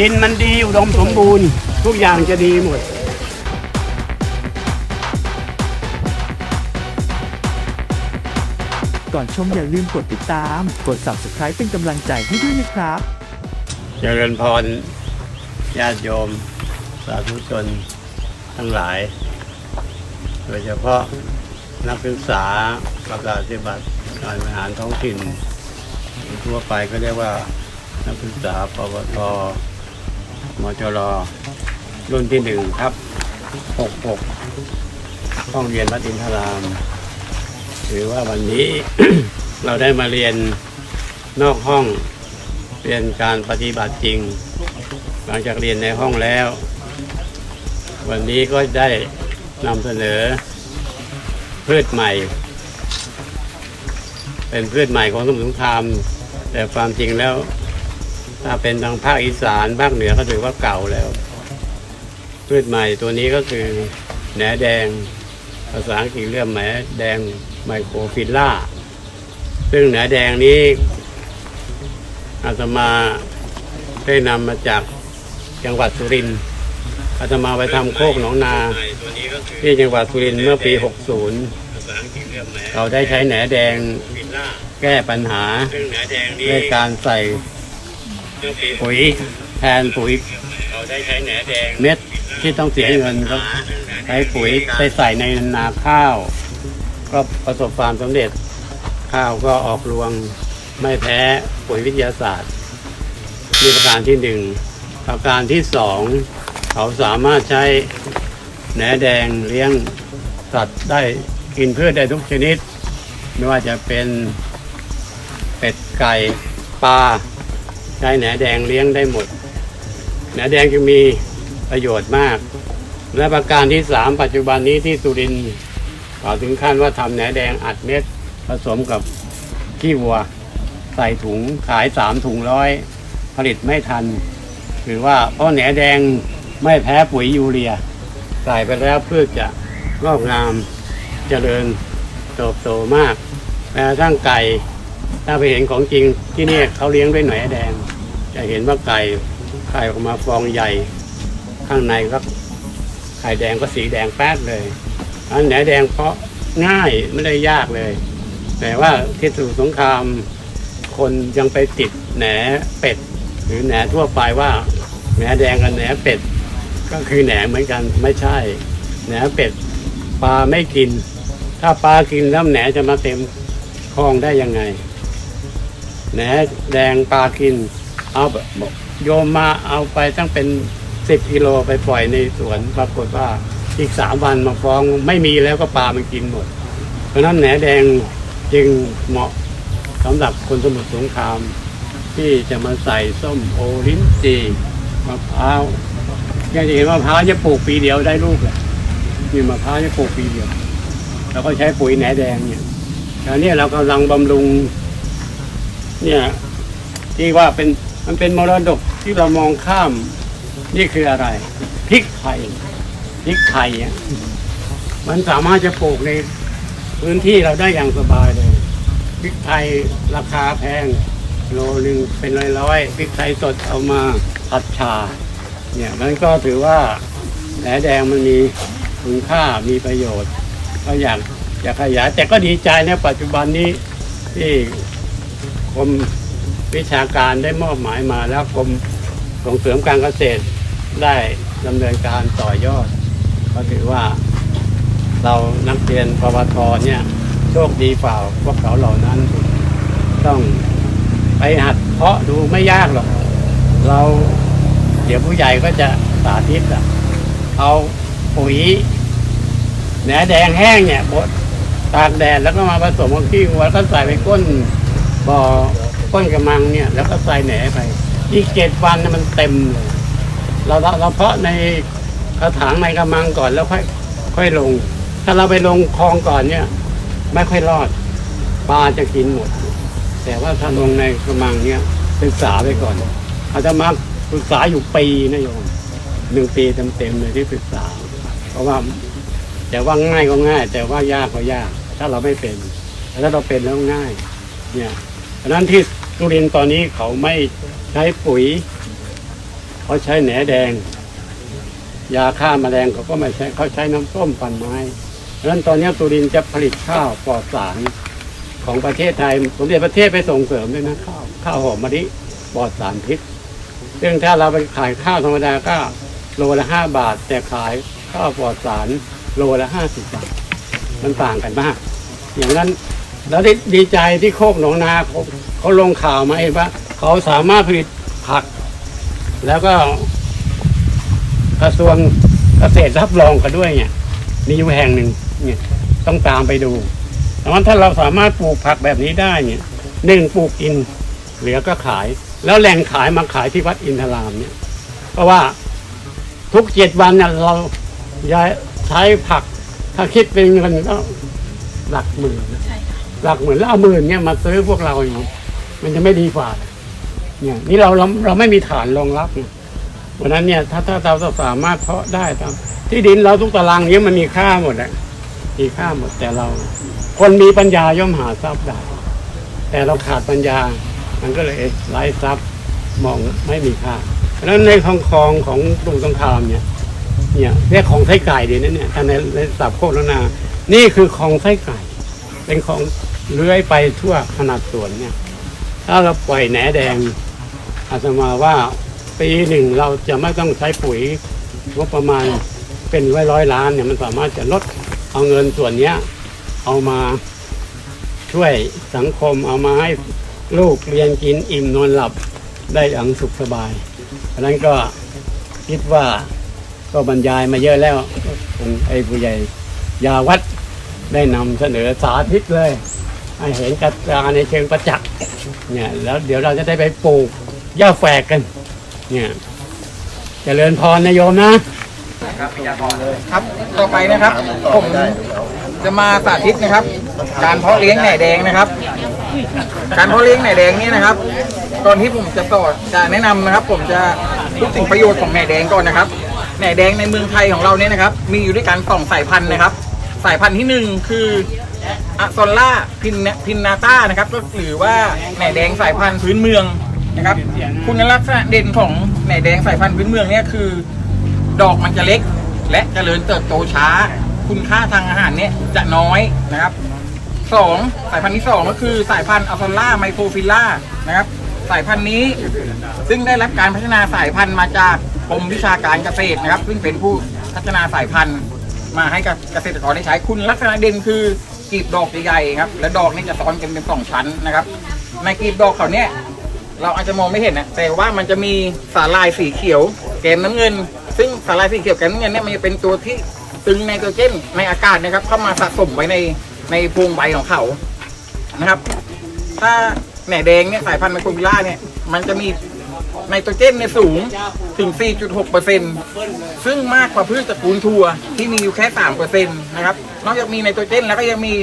ดินมันดีอุดมสมบูรณ์ ทุกอย่างจะดีหมด ก่อนชมอย่าลืมกดติดตาม กด subscribe เป็นกำลังใจให้ด้วยนะครับ เจริญพรญาติโยม สาธุชนทั้งหลาย โดยเฉพาะนักศึกษาประกาศปฏิบัติการบริหารท้องถิ่น ทั่วไปก็เรียกว่านักศึกษาปวท มจรรุ่นที่หนึ่งครับหกหกห้องเรียนวัดอินทรามถือว่าวันนี้ เราได้มาเรียนนอกห้องเรียนการปฏิบัติจริง หลังจากเรียนในห้องแล้ว วันนี้ก็ได้นำเสนอพืชใหม่ เป็นพืชใหม่ของสมุทรสงคราม แต่ความจริงแล้ว ถ้าเป็นทางภาคอีสานภาคเหนือก็ถือว่าเก่าแล้วพืชใหม่ตัวนี้ก็คือแหนแดง ภาษาอังกฤษเรียกแหนแดงไมโครฟิลล่า ซึ่งแหนแดงนี้อาตมาได้นำมาจากจังหวัดสุรินทร์อาตมาไปทำโคกหนองนาที่จังหวัดสุรินทร์เมื่อปี 60 เราได้ใช้แหนแดงแก้ปัญหาด้วยการใส่ ปุ๋ยแทนปุ๋ยเม็ดที่ต้องเสียเงินก็ใช้ปุ๋ยไปใส่ในนาข้าว ก็ประสบความสำเร็จข้าวก็ออกรวงไม่แพ้ปุ๋ยวิทยาศาสตร์นี่ประการที่หนึ่งประการที่สองเขาสามารถใช้แหนแดงเลี้ยงสัตว์ได้กินพืชได้ทุกชนิด ไม่ว่าจะเป็นเป็ดไก่ปลา ใช้แหนแดงเลี้ยงได้หมด แหนแดงจะมีประโยชน์มาก และประการที่สามปัจจุบันนี้ที่สุรินทร์าถึงขั้นว่าทำแหนแดงอัดเม็ดผสมกับขี้วัว ใส่ถุงขายสามถุงร้อยผลิตไม่ทัน ถือว่าเพราะแหนแดงไม่แพ้ปุ๋ยยูเรีย ใส่ไปแล้วเพืชจะงอกงามเจริญเติบโตมาก แม้ระทั่งไก่ ถ้าไปเห็นของจริงที่นี่เขาเลี้ยงด้วยหน่อยแดง จะเห็นว่าไก่ไข่ออกมาฟองใหญ่ ข้างในก็ไข่แดงก็สีแดงแป๊ดเลย อันแหนแดงเพราะง่ายไม่ได้ยากเลย แต่ว่าที่สมุทรสงคราม คนยังไปติดแหนเป็ด หรือแหนทั่วไปว่าแหนแดงกับแหนเป็ด ก็คือแหนเหมือนกันไม่ใช่ แหนเป็ดปลาไม่กิน ถ้าปลากินแล้วแหนจะมาเต็มคลองได้ยังไง แหนแดงปลากิน เอาโยมมาเอาไปตั้งเป็นสิบกิโลไปปล่อยในสวนปรากฏว่าอีกสามวันมาฟ้องไม่มีแล้วก็ปลามันกินหมด เพราะนั้นแหนแดงจึงเหมาะสำหรับคนสมุทรสงคราม ที่จะมาใส่ส้มโอลิ้นจีมะพร้าวอย่างที่เห็นมะพร้าวจะปลูกปีเดียวได้ลูกแหละมีมะพร้าวจะปลูกปีเดียวเราก็ใช้ปุ๋ยแหนแดงเนี่ยตอนนี้เรากำลังบำรุง เนี่ยที่ว่าเป็นมันเป็นมรดกที่เรามองข้าม นี่คืออะไรพริกไทยพริกไทยอะมันสามารถจะปลูกในพื้นที่เราได้อย่างสบายเลยพริกไทยราคาแพงโลหนึ่งเป็นร้อยๆพริกไทยสดเอามาผัดชา เนี่ยมันก็ถือว่าแหนแดงมันมีคุณค่ามีประโยชน์ ก็อยากอยากขยายแต่ก็ดีใจนะปัจจุบันนี้ที่ กรมวิชาการได้มอบหมายมาแล้วกรมส่งเสริมการเกษตรได้ดำเนินการต่อยอด ก็ถือว่า เรานักเรียนปวทเนี่ยโชคดีเปล่าพวกเขาเหล่านั้น ต้องไปหัดเพาะดูไม่ยากหรอก เราเดี๋ยวผู้ใหญ่ก็จะสาธิตอะเอาปุ๋ยแหนแดงแห้งเนี่ยบดตากแดดแล้วก็มาผสมกับขี้วัวก็ใส่ไปก้น บ่อก้นกระมังเนี่ย แล้วก็ใส่แหนไป อีกเจ็ดวันเนี่ยมันเต็มเลยเราเราเราเพาะในกระถางในกระมังก่อนแล้วค่อยค่อยลง ถ้าเราไปลงคลองก่อนเนี่ย ไม่ค่อยรอดปลาจะกินหมด แต่ว่าถ้าลงในกระมังเนี่ยศึกษาไปก่อนอาจจะมาศึกษาอยู่ปีนะโยมหนึ่งปีเต็มๆเลยที่ศึกษา เพราะว่าแต่ว่าง่ายก็ง่าย แต่ว่ายากก็ยาก ถ้าเราไม่เป็นแต่ถ้าเราเป็นแล้วง่าย เนี่ย นั้นที่สุรินทร์ตอนนี้เขาไม่ใช้ปุ๋ยเขาใช้แหนแดง ยาฆ่าแมลงเขาก็ไม่ใช้เขาใช้น้ำส้มปั่นไม้ดังนั้นตอนนี้สุรินทร์จะผลิตข้าวปลอดสารของประเทศไทยสมเด็จประเทศไปส่งเสริมด้วยนะข้าวข้าวหอมมะลิปลอดสารพิษซึ่งถ้าเราไปขายข้าวธรรมดาก็โลละห้าบาท แต่ขายข้าวปลอดสารโลละห้าสิบบาทมันต่างกันมาก อย่างนั้น แล้วดีดีใจที่โคกหนองนาเขาเขาลงข่าวมาเองว่าเขาสามารถผลิตผัก แล้วก็กระทรวงเกษตรรับรองกันด้วยเนี่ยมีอยู่แห่งหนึ่งเนี่ยต้องตามไปดูแต่ว่าถ้าเราสามารถปลูกผักแบบนี้ได้เนี่ยหนึ่งปลูกกินเหลือก็ขาย แล้วแหล่งขายมาขายที่วัดอินทรามเนี่ย เพราะว่าทุกเจ็ดวันเนี่ยเราย้ายใช้ผัก ถ้าคิดเป็นเงินก็หลักหมื่นนะ หลักหมื่นแล้วเอาหมื่นเนี่ยมาซื้อพวกเราอย่างนี้มันจะไม่ดีกว่าเนี่ยนี่เราเราเราไม่มีฐานรองรับนะวันนั้นเนี่ยถ้าถ้าเราสามารถเพาะได้ตามที่ดินเราทุกตารางเนี้มันมีค่าหมดอะมีค่าหมดแต่เรา คนมีปัญญาย่อมหาทรัพย์ได้ แต่เราขาดปัญญา มันก็เลยไร้ทรัพย์มองไม่มีค่าเพราะฉะนั้นในคลองคลองของกรุงสงครามเนี่ย เนี่ยเรียกของไส้ไก่เดี๋ยวนะเนี่ยถ้าในในสับโคกแล้วนา นี่คือของไส้ไก่ เป็นของ เลื้อยไปทั่วขนาดสวนเนี่ย ถ้าเราปล่อยแหนแดง อาตมาว่าปีหนึ่งเราจะไม่ต้องใช้ปุ๋ยงบประมาณเป็นร้อยร้อยล้านเนี่ยมันสามารถจะลดเอาเงินส่วนเนี้ยเอามาช่วยสังคมเอามาให้ลูกเรียนกินอิ่มนอนหลับได้อย่างสุขสบายเพราะนั้นก็คิดว่าก็บรรยายมาเยอะแล้วคุณไอ้ผู้ใหญ่ยาวัดได้นำเสนอสาธิตเลย ให้เห็นกับตาในเชิงประจักษ์เนี่ยแล้วเดี๋ยวเราจะได้ไปปลูกหญ้าแฝกกัน เนี่ยเจริญพรนะโยมนะครับพยาพรเลยครับต่อไปนะครับผมจะมาสาธิตนะครับ การเพาะเลี้ยงแหน่แดงนะครับ การเพาะเลี้ยงแหน่แดงนี่นะครับก่อนที่ผมจะสอจะแนะนำนะครับ ผมจะพูดถึงประโยชน์ของแหน่แดงก่อนนะครับแหน่แดงในเมืองไทยของเราเนี่ยนะครับ มีอยู่ด้วยกันสองสายพันธุ์นะครับ สายพันธุ์ที่หนึ่งคือ อะซอลล่าพินพินนาต้านะครับก็หรือว่าแหน่แดงสายพันธุ์พื้นเมืองนะครับ คุณลักษณะเด่นของแหน่แดงสายพันธุ์พื้นเมืองเนี่ยคือ ดอกมันจะเล็ก และเจริญเติบโตช้า คุณค่าทางอาหารเนี่ยจะน้อยนะครับสองสายพันธุ์ที่สองก็คือสายพันธุ์อัลฟาล่าไมโครฟิลล่านะครับสายพันธุ์นี้ซึ่งได้รับการพัฒนาสายพันธุ์มาจากกรมวิชาการเกษตรนะครับ ซึ่งเป็นผู้พัฒนาสายพันธุ์มาให้กับเกษตรกรได้ใช้คุณลักษณะเด่นคือ กลีบดอกใหญ่ๆครับ และดอกนี่จะซ้อนกันเป็นสองชั้นนะครับ ในกลีบดอกเขาเนี่ยเราอาจจะมองไม่เห็นนะแต่ว่ามันจะมีสาลายสีเขียวแกนน้ำเงิน ซึ่งสาลายสีเขียวแกนน้ำเงินเนี่ยมันจะเป็นตัวที่ตึงไนโตรเจนในอากาศนะครับ เข้ามาสะสมไว้ในในพวงใบของเขานะครับ ถ้าแหน่แดงเนี่ยสายพันธุ์ไมโครบิล่าเนี่ยมันจะมี ไนโตรเจนเนี่ยสูงถึง 4.6เปอร์เซ็นต์ซึ่งมากกว่าพืชตระกูลถั่วที่มีอยู่แค่3เปอร์เซ็นต์นะครับ นอกจากมีไนโตรเจนแล้วก็ยังมี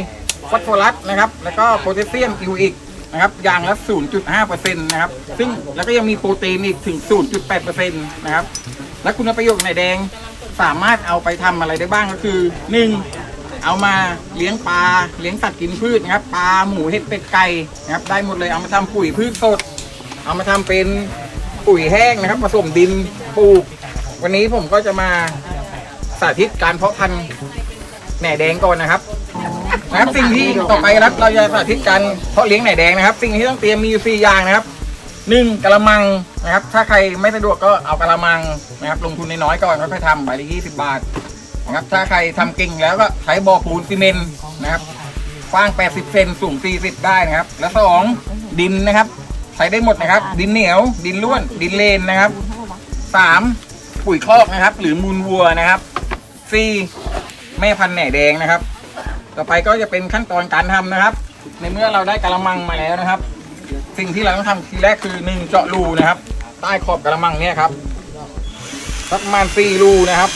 ฟอสฟอรัสนะครับ แล้วก็โพแทสเซียมอยู่อีกนะครับ อย่างละ 0.5เปอร์เซ็นต์นะครับ ซึ่งแล้วก็ยังมีโปรตีนอีกถึง 0.8เปอร์เซ็นต์นะครับ และคุณประโยชน์ในแดงสามารถเอาไปทำอะไรได้บ้างก็คือ 1. เอามาเลี้ยงปลาเลี้ยงสัตว์กินพืชนะครับปลาหมูเห็ดเป็ดไก่นะครับได้หมดเลยเอามาทำปุ๋ยพืชสด เอามาทำเป็น ปุ๋ยแห้งนะครับผสมดินปลูก วันนี้ผมก็จะมาสาธิตการเพาะพันธุ์แหน่แดงก่อนนะครับนะครับสิ่งที่ต่อไปครับเราจะสาธิตการเพาะเลี้ยงแหน่แดงนะครับ สิ่งที่ต้องเตรียมมีอยู่สี่อย่างนะครับหนึ่งกระมังนะครับ ถ้าใครไม่สะดวกก็เอากระมังนะครับ ลงทุนน้อยๆก่อนค่อยๆทำใบละยี่สิบบาทนะครับ ถ้าใครทำเก่งแล้วก็ใช้บ่อปูนซีเมนต์นะครับกว้าง 80 เซนสูง 40 ได้นะครับ และสองดินนะครับ ใช้ได้หมดนะครับ ดินเหนียว ดินล้วน ดินเลนนะครับสามปุ๋ยคอกนะครับ หรือมูลวัวนะครับสี่แม่พันธุ์แหน่แดงนะครับ ต่อไปก็จะเป็นขั้นตอนการทำนะครับ ในเมื่อเราได้กระมังมาแล้วนะครับ สิ่งที่เราต้องทำทีแรกคือหนึ่งเจาะรูนะครับ ใต้ขอบกระมังเนี่ยครับสักประมาณสี่รูนะครับ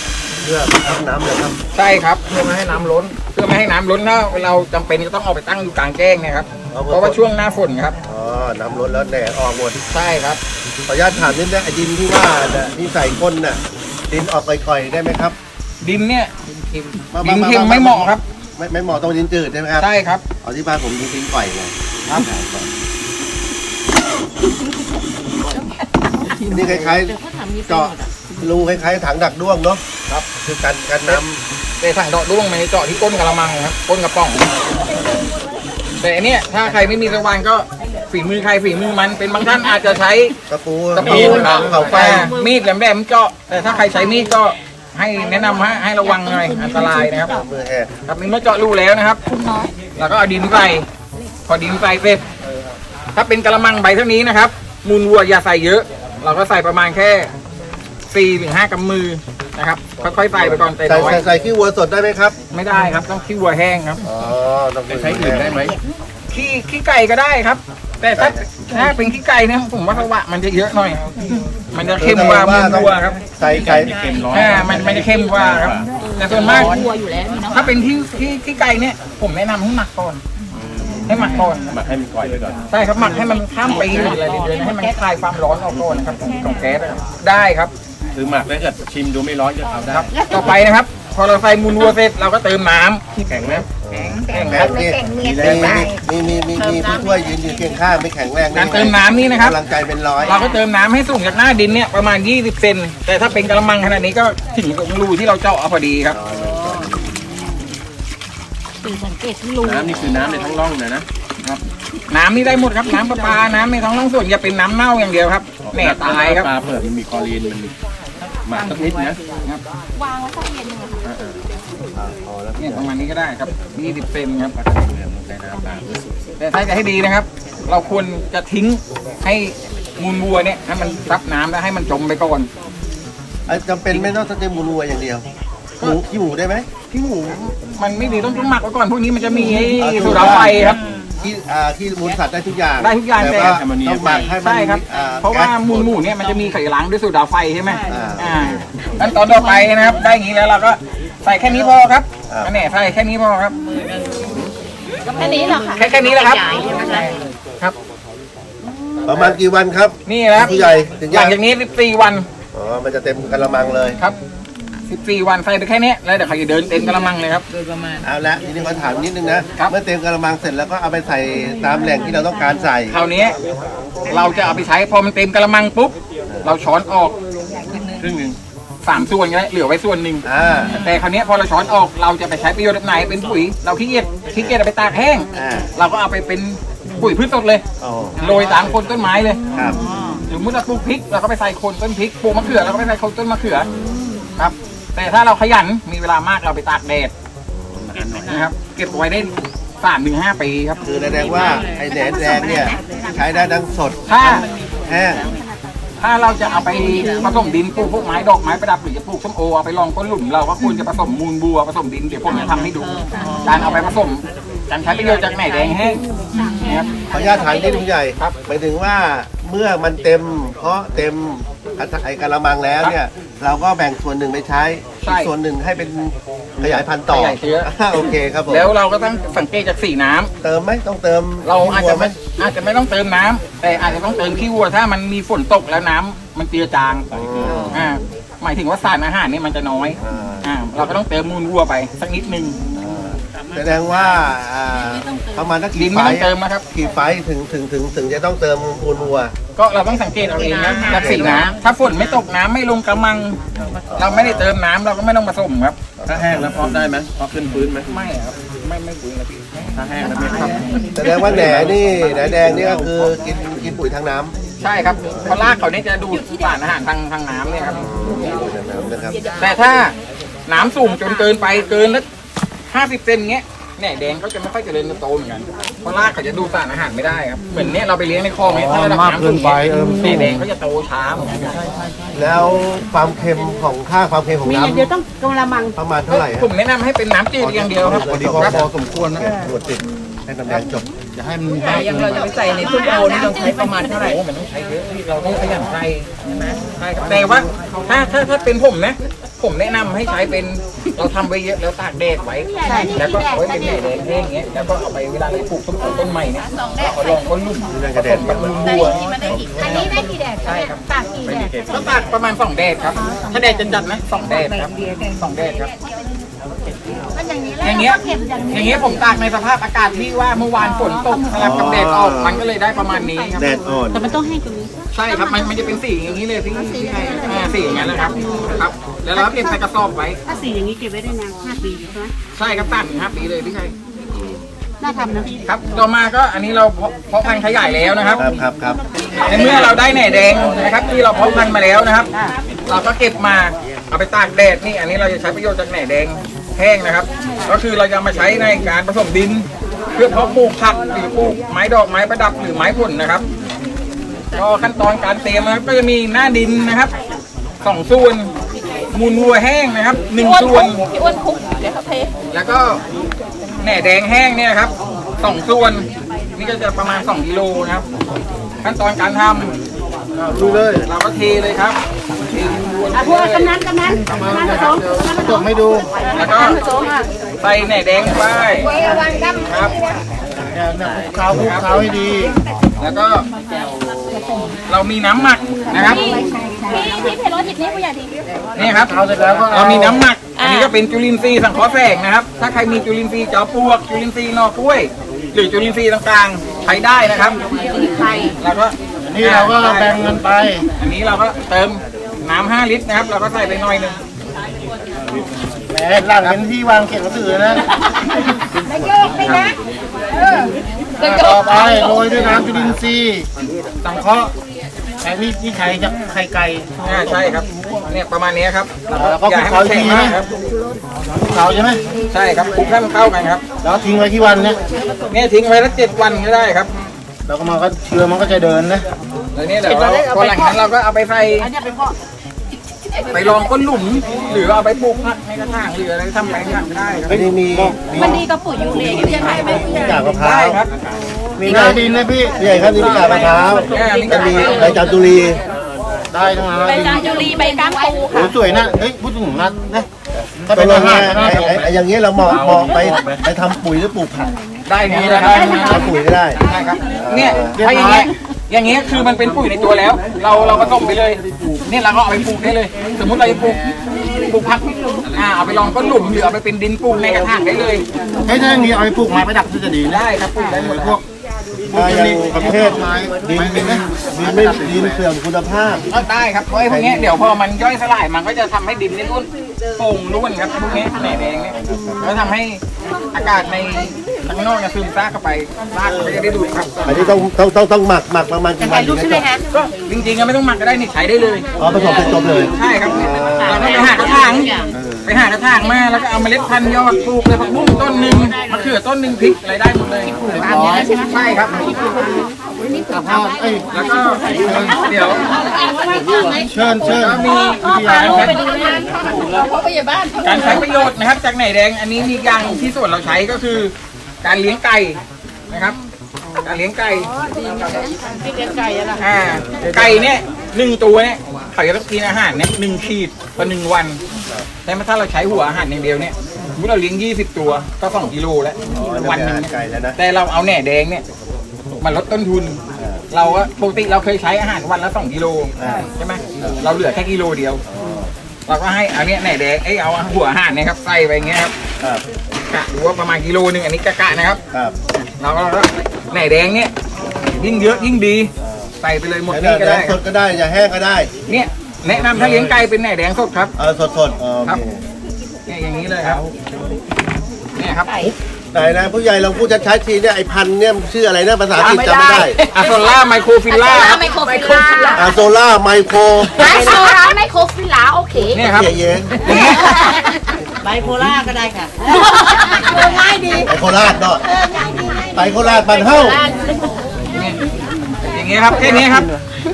เพื่อพักน้ำเลยครับใช่ครับเพื่อไม่ให้น้ำล้น เพื่อไม่ให้น้ำล้นถ้าเราจำเป็นจะต้องเอาไปตั้งอยู่กลางแจ้งเนะครับ เพราะว่าช่วงหน้าฝนครับอ๋อ น้ำล้นแล้วแดดออกหมดใช่ครับ ขออนุญาตถามนิดนึงไอ้ดินที่ว่าน่ะที่ใส่ก้นน่ะ ดินออกก่อยๆได้ไหมครับดินเนี่ยมาดินมาเค็มมาไม่เหมาะครับ ไม่ไม่เหมาะต้องดินจืดใช่ไหมครับใช่ครับเอาที่บ้านผมดินดินก่อยไงครับอันนี่คล้ายๆเจาะรูคล้ายๆถังดักด้วงเนาะครับ คือกันกันน้แต่สั่งเดาะด้วงไม่ได้เจาะที่ก้นกระมังครับก้นกระป๋อง แต่อันเนี้ยถ้าใครไม่มีสว่านก็ ฝีมือใครฝีมือมันเป็นบางท่านอาจจะใช้ำตะปูตะปูเผาไฟอ่ามีดแหลมๆเจาะแต่ถ้าใครใช้มีดก็ให้แนะนำฮะให้ระวังหน่อยอันตรายนะครับมือแหกครับนี่เมื่อเจาะรูแล้วนะครับแล้วก็เอาดินใส่พอดินใส่เสร็จถ้าเป็นกระมังใบเท่านี้นะครับ มูลวัวอย่าใส่เยอะ เราก็ใส่ประมาณแค่สี่ถึงห้ากำมือนะครับค่อยๆใส่ไปก่อนแต่ใส่น้อยใส่ใส่ขี้วัวสดได้ไหมครับไม่ได้ครับต้องขี้วัวแห้งครับ อ๋อต้องใช้อื่นได้ไหมขี้ขี้ไก่ก็ได้ครับ แต่ถ้าถ้าเป็นขี้ไก่เนี่ยผมว่าสวะมันจะเยอะหน่อย มันจะเข้มกว่ามูลวัวครับใส่ไก่อ่ามันมันจะเข้มกว่าครับ แต่ส่วนมากถ้าเป็นขี้ขี้ขี้ไก่เนี่ย ผมแนะนำให้หมักก่อน ให้หมักก่อน หมักให้มันก่อยไปก่อนใช่ครับหมักให้มันข้ามปีหรืออะไรเดือนให้มันคลายความร้อนออกก่อนนะครับของแก๊สนะครับได้ครับ คือหมักแล้วเกิดชิมดูไม่ร้อนก็เอาได้ครับ ต่อไปนะครับ พอเราใส่มูลวัวเสร็จเราก็เติมน้ำแข็งไหมแข็งแข็ครับงนี่มีมีมีมีมีผู้ช่วยยืนอยู่เคียงข้างไม่แข็งแรงการเติมน้ำนี่นะครับ กำลังใจเป็นร้อยเราก็เติมน้ำให้สูงจากหน้าดินเนี่ยประมาณ 20 เซนแต่ถ้าเป็นกระมังขนาดนี้ก็ถึงตรงรูที่เราเจาะเอาพอดีครับ คือสังเกตที่รูน้ำนี่คือน้ำในท้องร่องนะนะน้ำนี่ได้หมดครับน้ำประปา น้ำในท้องร่องส่วนอย่าเป็นน้ำเน่าอย่างเดียวครับแหน่ตายครับปลาเผื่อมันมีคลอรีนมันหมักสักนิดนะวางไว้สักเย็นหนึ่งอะค่ะ เนี่ยประมาณนี้ก็ได้ครับ 20 เซนครับใส่น้ำตามแต่ถ้าจะให้ดีนะครับ เราควรจะทิ้งให้มูลวัวเนี่ยให้มันรับน้ำแล้วให้มันจมไปก่อนอะจำเป็นไม่ต้องเต็มมูลวัวอย่างเดียวหมูขี้หมูได้ไหมที่หมูมันไม่ดีต้องต้องหมักไว้ก่อนพวกนี้มันจะมีไอ้สุราไฟครับที่อ่าที่มูลสัตว์ได้ทุกอย่างได้ทุกอย่างแต่แต่ว่าต้องหมักให้มันใช่ครับอ่เพราะว่าแก๊สมูลหมูเนี่ยมันจะมีไขล้างด้วยสูตรดาวไฟใช่ไหมอ่าอ่าขั้นตอนต่อไปนะครับ ได้อย่างนี้แล้วเราก็ ใส่แค่นี้พอครับอ่าอันนี้ใส่แค่นี้พอครับแค่นี้เหรอคะแค่แค่นี้แหละครับ ครับประมาณกี่วันครับนี่นะครับผู้ใหญ่ถึงหยัลังงจากนี้14วันอ๋อมันจะเต็มกระมังเลยครับ14วันใส่ไปแค่นี้แล้วเดี๋ยวเขาจะเดินเต็มกระมังเลยครับเอาละทีนี้ขอถามนิดนึงนะครับ เมื่อเต็มกระมังเสร็จแล้วก็เอาไปใส่ตามแหล่งที่เราต้องการใส่คราวนี้เราจะเอาไปใช้พอมันเต็มกระมังปุ๊บเราช้อนออกครึ่งหนึ่ง สามส่วนก็ได้เหลือไว้ส่วนหนึ่งอ่า แต่คราวนี้พอเราช้อนออกเราจะไปใช้ประโยชน์แบบไหนเป็นปุ๋ย เราขี้เกียจขี้เกียจเอาไปตากแห้ง อ่า เราก็เอาไปเป็นปุ๋ยพืชสดเลยโอ้โรยตามโคนต้นไม้เลยครับ หรือมุดเราปลูกพริกเราก็ไปใส่โคนต้นพริกปลูกมะเขือเราก็ไปใส่โคนต้นมะเขือครับ แต่ถ้าเราขยันมีเวลามากเราไปตากแดดนะครับเก็บไว้ได้สามถึงห้าปีครับ คือแสดงว่าไอ้แหนแดงเนี่ย ใช้ได้ทั้งสดถ้า แห้ง ถ้าเราจะเอาไปผสมดินปลูกพวกไม้ดอกไม้ประดับหรือจะปลูกส้มโอเอาไปลองก้นหลุมเราก็ควรจะผสมมูลบัวผสมดินเดี๋ยวผมจะทำให้ดูการเอาไปผสมการใช้ประโยชน์จากไหนแดงแห้งนะครับ ขออนุญาตถามนิดนึงใหญ่ครับหมายถึงว่าเมื่อมันเต็ม เพราะเต็มไอ้กระมังแล้วเนี่ย เราก็แบ่งส่วนหนึ่งไปใช้ใช่อีกส่วนหนึ่งให้เป็น ขยายพันธุ์ต่อขยายเชื้อ โอเคครับผมแล้วเราก็ต้องสังเกตจากสีน้ำเติมไหมต้องเติมเราอาจจะไม่ขี้วัวหอาจจะไม่ต้องเติมน้ำแต่อาจจะต้องเติมขี้วัวถ้ามันมีฝนตกแล้วน้ำมันเจือจางอืมอ่าหมายถึงว่าสารอาหารเนี่ยมันจะน้อยอ่า อ่าเราก็ต้องเติมมูลวัวไปสักนิดนึง แสดงว่าอ่าประมาณสักดิกี่นไฟไม่ต้องเติมนะครับ กี่ไฟถึงถึงถึงถึงจะต้องเติมมูลวัว ก็เราต้องสังเกตเอาเองนะจากสีน้ำถ้าฝนไม่ตกน้ำไม่ลงกระมัง เราไม่ได้เติมน้ำเราก็ไม่ต้องผสมครับ ถ้าแห้งแล้วเพาะได้ไหมเพาะขึ้นพื้นไหมไม่ครับไม่ไม่ปุ๋ยนะพี่ถ้าแห้งแล้วไม่ครับแสดงว่าแหนนี่แหนแดงนี่ก็คือกินกินปุ๋ยทางน้ำใช่ครับเพราะรากเขาเนี่ยจะดูดสารอาหารทางทางน้ำเนี่ยครับ ปุ๋ยทางน้ำนะครับแต่ถ้าน้ำสูงจนเกินไปเกินแล้ว ห้าสิบเซนเงี้ยแหน่แดงก็จะไม่ค่อยเจริญเติบโตเหมือนกัน เพราะรากเขาจะดูดสารอาหารไม่ได้ครับ เหมือนเนี้ยเราไปเลี้ยงในคลองเนี่ยถ้าระดับน้ำสูงเนี่ยแหน่แดงเขาจะโตช้าเหมือนกันแล้วความเค็มของค่าความเค็มของมีน้เดี๋ยวต้องกระมังำประมาณเท่าไหร่ผมแนะนำให้เป็นน้ำจืดอย่างเดียวครับ พอดีพอครับพอสมควรนะตรวจติดให้น้ำแดงจบ จะให้มันอย่างเราจะไปใส่ในส้มโอนี่เราใช้ประมาณเท่าไหร่ โอ้มันต้องใช้เยอะที่เราต้องขยันใส่ใช่ครับแต่ว่าถ้าถ้าถ้าเป็นผมนะ ผมแนะนำให้ใช้เป็นเราทำไว้เยอะแล้วตากแดดไว้ แล้วก็เอาไว้เป็นแดดแดงแห้งเงี้ยแล้วก็เอาไปเวลาเราปลูกต้นต้นใหม่เนี่ยเราเอาลองก้นลุ่มผสมกับมูลวัวอันนี้ได้กี่แดดใช่ครับตากกี่แดดก็ตากประมาณสองแดดครับ ถ้าแดดจัดๆนะสองแดดครับสองแดดครับมัน อย่างนี้แล้วอย่างเงี้ยก็เก็บอย่างอนี้ย่างเงี้ยผมตากในสภาพอากาศที่ว่าเมื่อวานฝนตกสลับกับแดดออก มันก็เลยได้ประมาณนี้ครับ แดดอ่อน แต่มันต้องให้ตรงนี้ใช่ครับ มันมันจะเป็นสีอย่างนี้เลยพี่พี่ไทยอ่าสีอย่างนั้นนะครับ ครับ แล้วเราก็เก็บใส่กระสอบไว้ ถ้าสีอย่างนี้เก็บไว้ได้นานห้าปีใช่ไหมใช่ครับตั้งห้าปีเลยพี่ไทยน่าทำนะครับ ต่อมาก็อันนี้เราเพาะเพาะพันธุ์ขยายแล้วนะครับ ครับครับครับในเมื่อเราได้แหน่แดงนะครับ ที่เราเพาะพันธุ์มาแล้วนะครับ เราก็เก็บมาเอาไปตากแดดนี่ อันนี้เราจะใช้ประโยชน์จากแหน่แดง แห้งนะครับ ก็คือเราจะมาใช้ในการผสมดิน เพื่อเพาะปลูกผักหรือปลูกไม้ดอกไม้ประดับหรือไม้ผลนะครับก็ขั้นตอนการเตรียมนะครับก็จะมีหน้าดินนะครับสองส่วนมูลวัวแห้งนะครับหนึ่งส่วนพี่อ้วนคุกเดี๋ยวเขาเทแล้วก็แหน่แดงแห้งเนี่ยนะครับสองส่วนนี่ก็จะประมาณ2กิโลนะครับ ขั้นตอนการทำดูเลยเราก็เทเลยครับเทวน อะพวกกำนันกำนันกำนันผสมกำนันผสมไม่ดูแล้วก็ผสมอะใส่แหน่แดงไปไว้ระวังดำครับขาวขาวให้ดี แล้วก็เรามีน้ำหมักนะครับพี่พี่เพลรสหยิบนี้ผู้ใหญ่ดีนี่ครับเรามีน้ำหมัก อันนี้ก็เป็นจุลินทรีย์สังเคราะห์แสงนะครับ ถ้าใครมีจุลินทรีย์จอปลวก จุลินทรีย์นอกล้วย หรือจุลินทรีย์ต่างๆใช้ได้นะครับแล้วก็นี่เราก็แบ่งเงินไป อันนี้เราก็เติม น้ำ5ลิตรนะครับ เราก็ใส่ไปหน่อยหนึงแหมหลังเป็นที่วางเก็บหนังสือนะไม่โยกไม่นะเออต่อไปโรยด้วยน้ำจุลินทรีย์สังเคราะห์แต่นี่ที่ใช้จากไข่ไก่อ่าใช่ครับเนี่ยประมาณนี้ครับแล้วก็อย่าคลุกให้เคล้ามันอีกแข็งทีมากครับเขาใช่ไหมใช่ครับคลุกให้มันเข้ากันครับแล้วทิ้งไว้ที่วันเนี่ยเนี่ยทิ้งไว้สักเจ็ดวันก็ได้ครับ แล้วก็มันก็เชื้อมันก็จะเดินนะ แล้วเนี่ยเดี๋ยวเราพอหลังนั้นเราก็เอาไปใส่ไปลองก้นหลุม หรือเอาไปปลูกผักในกระถางหรืออะไรทำแปลงผักได้ครับไม่ได้มีมีมันดีกับปุ๋ยยูเรียอย่างนี้ใช่ไหมผู้ใหญ่กากมะพร้าได้วครับ มีหน้าดินนะพี่ใหญ่ครับนี่มีกากมะพร้าวอ่ามีจะกากมีมะพร้าวใบจามจุรีได้ทั้งนั้นใบจามจุรีใบก้ามปูโอ้ค่ะ สวยนะเฮ้ยพูดถึงนัดนะถ้าเป็นอาหารไอ้ไอ้ไอ้อย่างเงี้ยเราเหมาะเหมาะไปไปทำปุ๋ยหรือปลูกผักได้นี้นะครับ ทำปุ๋ยก็ได้ ได้ครับ เนี่ยถ้าอย่างเงี้ย อย่างเงี้ยคือมันเป็นปุ๋ยในตัวแล้ว เราเราผสมไปเลยเนี่ยเราก็เอาไปปลูกได้เลย สมมุติเราจะปลูกปลูกผักอ่าเอาไปลองก้นหลุมหรือเอาไปเป็นดินปลูกในกระถางได้เลยเฮ้ยถ้าอย่างนี้เอาไปปลูกไม้ประดับก็จะดีนะได้ครับปลูกได้หมดพวกอย่างประเภทไม้ดินดินไม่ดินเสื่อมคุณภาพก็ได้ครับเพราะไอ้พวกเนี้ยเดี๋ยวพอมันย่อยสลายมันก็จะทำให้ดินนี่ร่วนโป่งร่วนครับพวกเนี้ยแหน่แดงเนี่ยแล้วทำให้อากาศใน ข้างนอกเนี่ยซึมซาบเข้าไปรากมันก็จะได้ดูดครับอันนี้ต้องต้องต้องต้องหมักหมักประมาณกี่วันถึงจะจบก็จริงๆก็ไม่ต้องหมักก็ได้นี่ใช้ได้เลย อ๋อผสมเป็นจบเลยใช่ครับเราก็ไปหากระถางไปหากระถางมาแล้วก็เอาเมล็ดพันธุ์ยอดปลูกเลยผักบุ้งต้นหนึ่งมะเขือต้นหนึ่งพริกอะไรได้หมดเลยใช่ครับเอ้ยแล้วก็เดี๋ยวเชิญเชิญก็มีการใช้การใช้ประโยชน์นะครับจากไหนแดง อันนี้มีอย่างที่ส่วนเราใช้ก็คือ การเลี้ยงไก่นะครับ การเลี้ยงไก่อ่าไก่เนี่ยหนึ่งตัวเนี่ยเขาจะต้องกินอาหารเนี่ยหนึ่งขีดต่อหนึ่งวันแต่ถ้าเราใช้หัวอาหารอย่างเดียวเนี่ยสมมติเราเลี้ยง20ตัวก็2กิโลแล้ววันหนึงเนี่ยไก่แล้วนะแต่เราเอาแหน่แดงเนี่ยมันลดต้นทุน เราก็ปกติเราเคยใช้อาหารวันละ2กิโลใช่ไหมเราเหลือแค่กิโลเดียวเราก็ให้เอาเนี้ยแหน่แดงเอ้ยเอาหัวอาหารเนี่ยครับใส่ไปอย่างเงี้ยครับครับ กะดูว่าประมาณกิโลหนึ่งอันนี้กะกะนะครับครับเราก็แหน่แดงเนี่ยยิ่งเยอะยิ่งดีใส่ไปเลยหมดแหนี่ก็น่ได้สดก็ได้อย่าแห้งก็ได้ เนี่ยแนะนำถ้าเลี้ยงไก่เป็นแหน่แดงสดครับเออสดสดๆโอครับเคเนี่ยอย่างนี้เลยครับเนี่ยครับ ไหนนะผู้ใหญ่เราพูดชัดๆทีเนี่ยไอ้พันธุ์เนี่ยมันชื่ออะไรนะภาษาอังกฤษจำไม่ได้อะโซล่าไมโครฟิลล่าครับ ไมโครฟิลาอะโซล่าไมโครไมโครราไมโครฟิลาโอเคเนี่ยครับ เยงไบโพล่าก็ได้ค่ะง่ายดีไปโคราชเนาะไปโคราชบันเฮ้าอย่างเงี้ยครับแค่นี้ครับ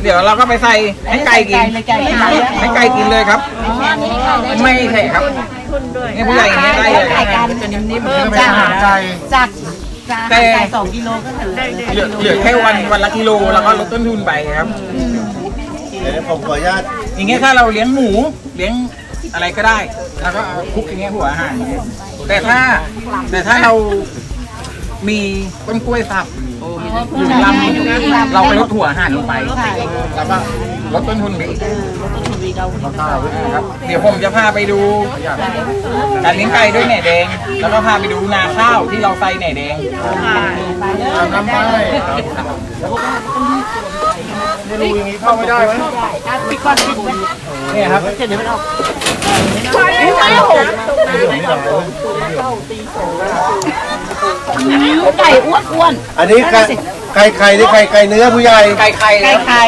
เดี๋ยวเราก็ไปใส่ให้ไก่กิน ให้ไก่กินเลยครับ ไม่ใช่ครับ นี่ผู้ใหญ่อย่างเงี้ยได้เลยครับเพิ่มไปจากหาไก่จากจากไก่สองกิโลก็เหลือเหลือเหลือแค่วันวันละกิโลแล้วก็ลดต้นทุนไปครับ เดี๋ยวผมขออนุญาตอย่างเงี้ยถ้าเราเลี้ยงหมูเลี้ยงอะไรก็ได้ แล้วก็เอาคลุกอย่างเงี้ยหัวอาหารอย่างเงี้ยแต่ถ้าแต่ถ้าเรามีต้นกล้วยสับ ลำนี้เราไปลดถั่วอาหารลงไปแล้วก็ลดต้นทุนไปอีกครับ เดี๋ยวผมจะพาไปดูการเลี้ยงไก่ด้วยแหน่แดง แล้วก็พาไปดูนาข้าวที่เราใส่แหน่แดงน้ำไปเข้าไม่ได้ไหมเนี่ยครับไก่อ้ วนอ้วนอันนี้ไก่ไก่ไข่นี่ไก่ไก่เนื้อผู้ใหญ่ไก่ไข่ไก่ครับไข่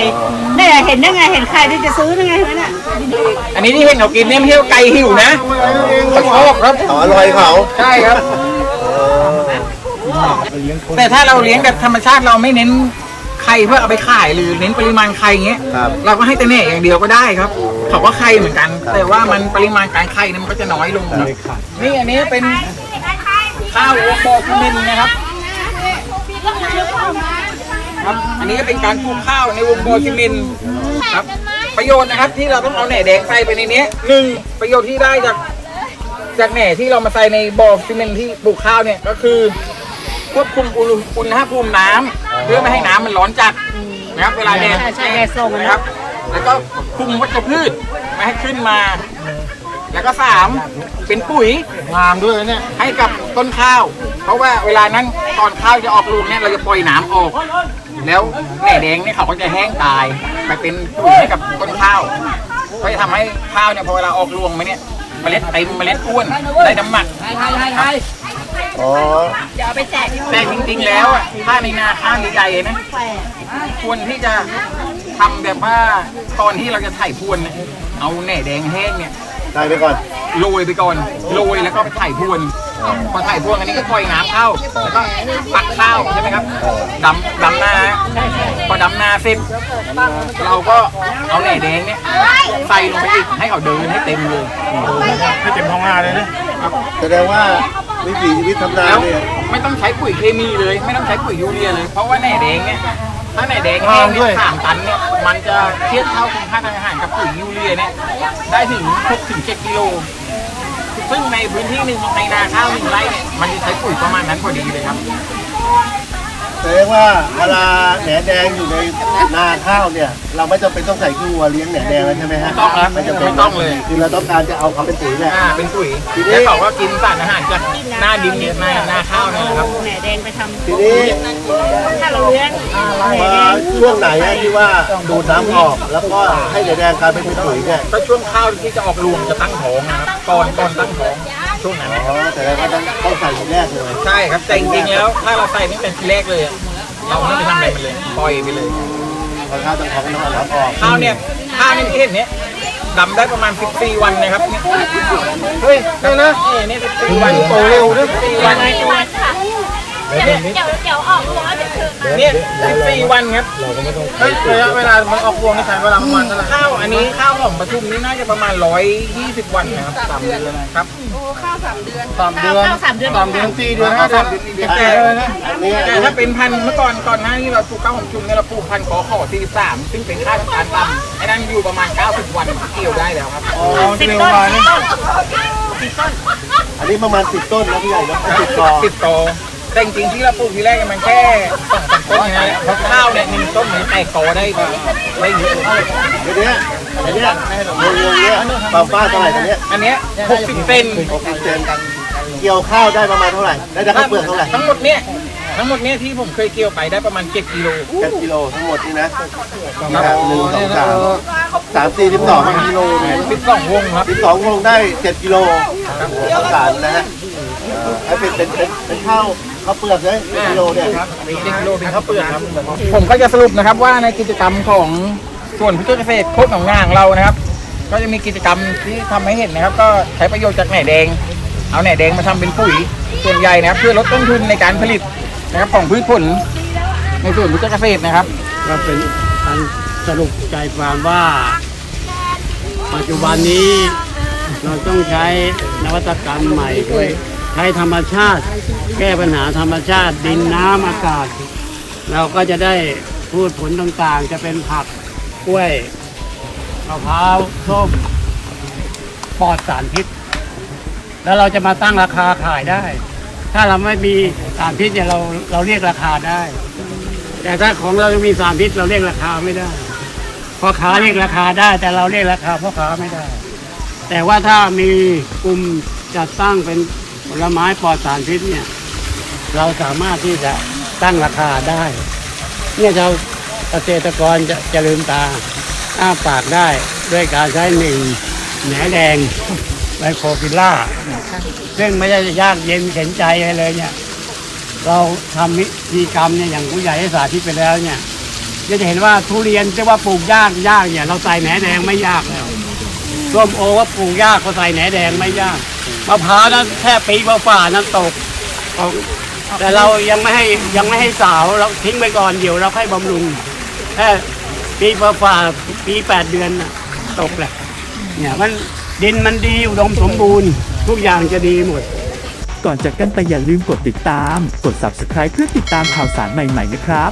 เนี่ยเห็นได้ไงเห็นไข่ที่จะซื้อได้ไงเห็นไหมเนี่ยอันนี้ที่เห็นเขากินเนี่ยไม่ใช่ว่าไก่หิวนะเขาชอบครับต่ออร่อยเขาใช่ครับแต่ถ้าเราเลี้ยงแบบธรรมชาติเราไม่เน้นไข่เพื่อเอาไปขายหรือเน้นปริมาณไข่อย่างเงี้ยครับเราก็ให้แต่แหน่อย่างเดียวก็ได้ครับเขาก็ไข่เหมือนกัน แต่ว่ามันปริมาณการไข่เนี่ยมันก็จะน้อยลงครับนี่อันนี้เป็น ข้าวโอโคคุเมนนะครับครับ อันนี้ก็เป็นการปลูกข้าวในวงโบซิเมนครับ ประโยชน์นะครับที่เราต้องเอาแหน่แดงใส่ไปในนี้หนึ่งประโยชน์ที่ได้จากจากแหน่ที่เรามาใส่ในบ่อซีเมนที่ปลูกข้าวเนี่ยก็คือควบคุมอุณหภูมิน้ำเพื่อไม่ให้น้ำมันร้อนจัดนะครับเวลาแดดใช่ใช่แดดส่งอะนะนะครับ แล้วก็คุมวัชพืชไม่ให้ขึ้นมา แล้วก็สามเป็นปุ๋ยงามด้วยเนี่ยให้กับต้นข้าว เพราะว่าเวลานั้นตอนข้าวจะออกลูกเนี่ยเราจะปล่อยน้ำออก แล้วแหน่แดงเนี่ยเขาก็จะแห้งตายไปเป็นปุ๋ยให้กับต้นข้าวก็จะทำให้ข้าวเนี่ยพอเวลาออกรวงมาเนี่ยเมล็ดเต็มเมล็ดอ้วนได้น้ำหนักอ๋อแต่จริงๆแล้วอะถ้าในนาข้าวใหญ่ๆนะควรที่จะทำแบบว่าตอนที่เราจะไถ่พรวนเนี่ยเอาแหน่แดงแห้งเนี่ย ใส่ไปก่อน โรยไปก่อนโรยแล้วก็ไปไถ่พรวนพอไถ่พรวนอันนี้ก็ปล่อยน้ำเข้าแล้วก็ปักข้าวใช่ไหมครับดำดำนาพอดำนาเสร็จเราก็เอาแหน่แดงเนี่ยใส่ลงไปอีกให้เขาเดินให้เต็มเลยให้เต็มท้องนาเลยนะแสดงว่าวิถีชีวิตทำนาแล้วเนี่ยไม่ต้องใช้ปุ๋ยเคมีเลย ไม่ต้องใช้ปุ๋ยยูเรียเลย เพราะว่าแหน่แดงเนี่ย ถ้าแหน่แดงแห้งเนี่ยสามตันเนี่ยมันจะเทียบเท่าคุณค่าทางอาหารกับปุ๋ยยูเรียเนี่ยได้ถึง6ถึง7กิโลซึ่งในพื้นที่หนึ่งในนาข้าวหนึ่งไร่เนี่ยมันจะใช้ปุ๋ยประมาณนั้นพอดีเลยครับ แสดงว่าเวลาแหนแดงอยู่ในนาข้าวเนี่ย เราไม่จำเป็นต้องใส่ขี้วัวเลี้ยงแหนแดงแล้วใช่ไหมฮะไม่ต้องครับไม่จำเป็นไม่ต้องเลย คือเราต้องการจะเอาเขาเป็นปุ๋ยแหละอ่าเป็นปุ๋ยแล้วเขาก็กินสารอาหารจากหน้าดินเนี่ยหน้าหน้าข้าวเนี่ยนะครับ แหน่แดงไปทำทีนี้ถ้าเราเลี้ยงแหน่พอแดงช่วงไหนอะที่ว่าดูดน้ำออก แล้วก็ให้แหนแดงกลายเป็นปุ๋ยเนี่ยก็ช่วงข้าวที่จะออกรวงจะตั้งท้องนะครับก่อนก่อนตั้งท้อง ช่วงนั้น อ๋อแต่ว่าต้องต้องใส่ทีแรกเลยใช่ครับแต่จริงๆแล้วถ้าเราใส่นี่เป็นทีแรกเลยอะเราไม่ไปทำอะไรมันเลยปล่อยไปเลย พอข้าวต้องท้องน้ำน้ำออกข้าวเนี่ยข้าวนี่ที่เห็นเนี้ยดำได้ประมาณ 14 วันนะครับเนี่ยเฮ้ยใช่นะนี่นี่14วันโตเร็วด้วย14วันเดี๋ยวเดี๋ยวเดี๋ยวออกตัว เดี๋ยวคือมาเนี่ย14 วันครับเฮ้ยระยะเวลามันออกรวงนี่ใช้เวลาประมาณเท่าไหร่ข้าวอันนี้ข้าวหอมประชุมนี่น่าจะประมาณ 120 วันนะครับสามเดือนครับสามเดือนสามเดือนข้าวสามเดือนสามเดือนสี่เดือนห้าเดือนแต่อันนี้แต่ถ้าเป็นพันธุ์เมื่อก่อนก่อนหน้านี้เราปลูกข้าวหอมชุมเนี่ยเราปลูกพันธุ์ขอขอ43ซึ่งเป็นค่าทำการต่ำไอ้นั่นอยู่ประมาณ 90 วันเกี่ยวได้แล้วครับอ๋อเร็วมาเนี่ยอันนี้ประมาณสิบต้นนะพี่ใหญ่นะสิบกอสิบโต แต่จริงๆที่เราปลูกทีแรกเนี่ยมันแค่สองสามต้นนะเพราะข้าวเนี่ยหนึ่งต้นมันแตกโตได้ได้เยอะเลยเดี๋ยวเนี้ยเดี๋ยวเนี้ยโรงเรียนเนี้ยความฟ้าเท่าไหร่ตอนเนี้ยอันเนี้ยหกสิบเซนหกสิบเซนเกี่ยวข้าวได้ประมาณเท่าไหร่ได้จากข้าวเปลือกเท่าไหร่ทั้งหมดเนี่ยทั้งหมดเนี่ยที่ผมเคยเกี่ยวไปได้ประมาณเจ็ดกิโลแค่กิโลทั้งหมดนี่นะหนึ่งสองสามสามสี่สิบสองกิโลสิบสองวงครับสิบสองคงได้เจ็ดกิโลข้าวสารนะฮะให้เป็นเป็นเป็นข้าว ข้าวเปลือกเลยเจ็ดกิโลเนี่ยครับเจ็ดกิโลเป็นข้าวเปลือกครับ ผมก็จะสรุปนะครับว่าในกิจกรรมของส่วนพิจิตรเกษตรโคตรหนองนางเรานะครับ ก็จะมีกิจกรรมที่ทำให้เห็นนะครับ ก็ใช้ประโยชน์จากแหน่แดง เอาแหน่แดงมาทำเป็นปุ๋ยส่วนใหญ่นะครับ เพื่อลดต้นทุนในการผลิตนะครับของพืชผลในส่วนพิจิตรเกษตรนะครับ ก็เป็นการสรุปใจความว่า ปัจจุบันนี้เราต้องใช้นวัตกรรมใหม่ด้วยใช้ธรรมชาติ แก้ปัญหาธรรมชาติ ดินน้ำอากาศ เราก็จะได้พูดผลต่างๆ จะเป็นผักกล้วยมะพร้าวส้มปลอดสารพิษ แล้วเราจะมาตั้งราคาขายได้ ถ้าเราไม่มีสารพิษเนี่ยเราเราเรียกราคาได้ แต่ถ้าของเรามีสารพิษเราเรียกราคาไม่ได้พ่อค้าเรียกราคาได้ แต่เราเรียกราคาพ่อค้าไม่ได้ แต่ว่าถ้ามีกลุ่มจัดตั้งเป็นผลไม้ปลอดสารพิษเนี่ย เราสามารถที่จะตั้งราคาได้ เนี่ยเราเกษตรกรจะจะลืมตาอ้าปากได้ด้วยการใช้หนึ่งแหนแดงไลโคฟิลล่า ซึ่งไม่ได้ยากเย็นเข็นใจอะไรเลยเนี่ย เราทำพิธีกรรมเนี่ยอย่างผู้ใหญ่ให้สาธิตไปแล้วเนี่ยก็จะเห็นว่าทุเรียนที่ว่าปลูกยากยากเนี่ย เราใส่แหนแดงไม่ยากแล้วส้มโอว่าปลูกยากก็ใส่แหนแดงไม่ยากมะพร้าวนั้นแค่ปีกว่านั้นตกตก แต่เรายังไม่ให้ยังไม่ให้สาวเราทิ้งไปก่อนเดี๋ยวเราค่อยบำรุงแค่ปีกว่าปีแปดเดือนน่ะตกแหละเนี่ยมันดินมันดีอุดมสมบูรณ์ ทุกอย่างจะดีหมด ก่อนจากกันไปอย่าลืมกดติดตาม กด subscribe เพื่อติดตามข่าวสารใหม่ ๆ นะครับ